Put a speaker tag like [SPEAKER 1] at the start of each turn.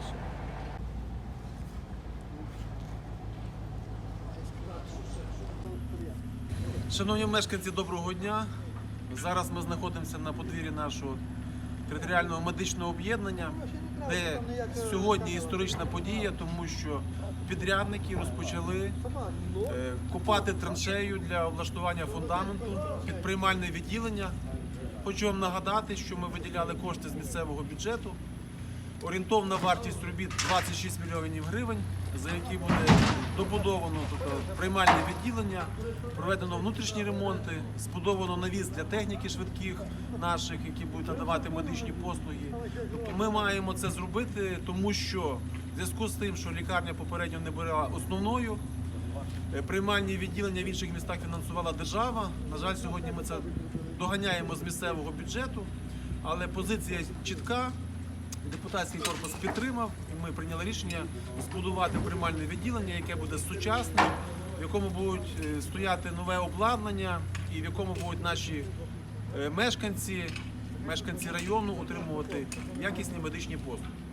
[SPEAKER 1] інше. Шановні мешканці, доброго дня. Зараз ми знаходимося на подвір'ї нашого територіального медичного об'єднання, де сьогодні історична подія, тому що підрядники розпочали е, копати траншею для облаштування фундаменту під приймальне відділення. Хочу вам нагадати, що ми виділяли кошти з місцевого бюджету. Орієнтовна вартість робіт 26 мільйонів гривень, за які буде добудовано тобто, приймальне відділення, проведено внутрішні ремонти, збудовано навіс для техніки швидких наших, які будуть надавати медичні послуги. Тобто ми маємо це зробити, тому що в зв'язку з тим, що лікарня попередньо не була основною, приймальні відділення в інших містах фінансувала держава. На жаль, сьогодні ми це доганяємо з місцевого бюджету, але позиція чітка. Депутатський корпус підтримав, і ми прийняли рішення збудувати приймальне відділення, яке буде сучасним, в якому будуть е, стояти нове обладнання і в якому будуть наші е, мешканці, мешканці району отримувати якісні медичні послуги.